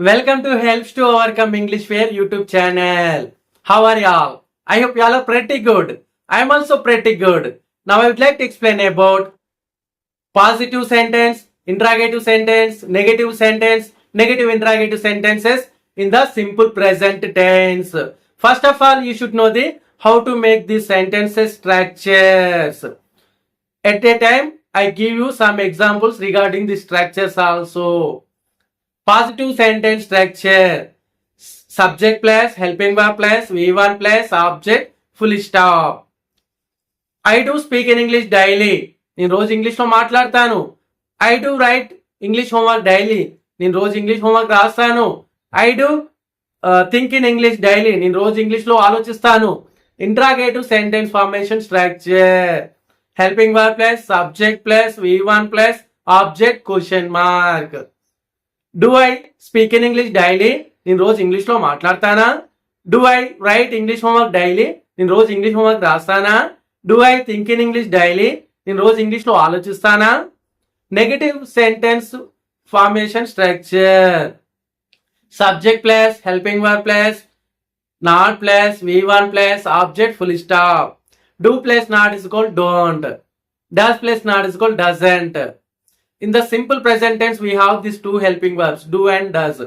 Welcome to Helps to Overcome English Fair YouTube channel. How are y'all? I hope y'all are pretty good. I am also pretty good. Now I would like to explain about positive sentence, interrogative sentence, negative sentence, negative interrogative sentences in the simple present tense. First of all, you should know the how to make these sentences structures. At a time, I give you some examples regarding the structures also. Positive sentence structure. Subject Subject plus, helping verb plus, V1 plus, object, full stop. I do speak in English daily నేను రోజు ఇంగ్లీష్లో మాట్లాడతాను. I do write English homework daily నేను రోజు English homework రాస్తాను. I do think in English daily నేను రోజు ఇంగ్లీష్లో ఆలోచిస్తాను. Interrogative sentence formation structure helping work plus subject plus V one plus object question mark do I speak in English daily నేను రోజు ఇంగ్లీష్లో మాట్లాడతానా? Do I write English homework daily నేను రోజు English homework రాస్తానా? Do I think in English daily నేను రోజు ఇంగ్లీష్లో ఆలోచిస్తానా? Negative sentence formation structure subject plus helping work plus not plus V one plus object full stop do plus not is called don't does plus not is called doesn't in the simple present tense we have these two helping verbs do and does.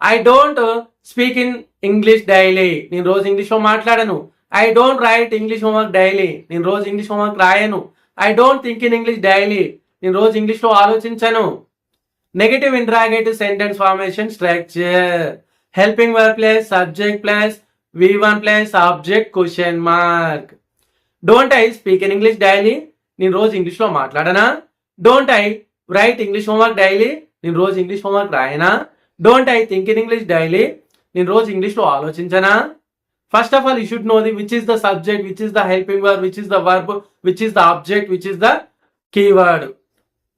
I don't uh, speak in english daily. నేను రోజు ఇంగ్లీష్లో మాట్లాడను. I don't write English homework daily నేను రోజు English homework రాయను. I don't think in English daily నేను రోజు ఇంగ్లీష్లో ఆలోచించను. Negative interrogative sentence formation structure helping work plus subject plus V one plus object question mark don't I speak in English daily నేను రోజు ఇంగ్లీష్లో మాట్లాడనా? Don't I write English homework daily నేను రోజు English homework రాయనా don't I think in English daily నేను రోజు ఇంగ్లీష్లో ఆలోచించనా first of all you should know the which is the subject which is the helping word which is the verb which is the object which is the keyword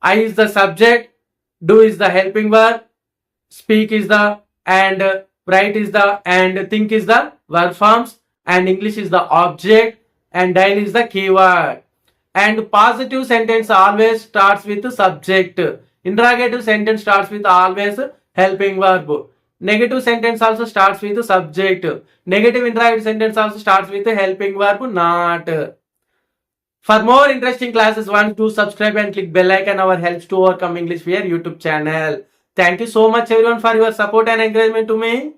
I is the subject do is the helping word speak is the and write is the and think is the work forms and English is the object and daily is the keyword and positive sentence always starts with subject interrogative sentence starts with always helping verb negative sentence also starts with subject negative interrogative sentence also starts with helping verb not for more interesting classes, one to subscribe and click bell icon. Our helps to overcome English Fear YouTube channel. Thank you so much everyone for your support and encouragement to me.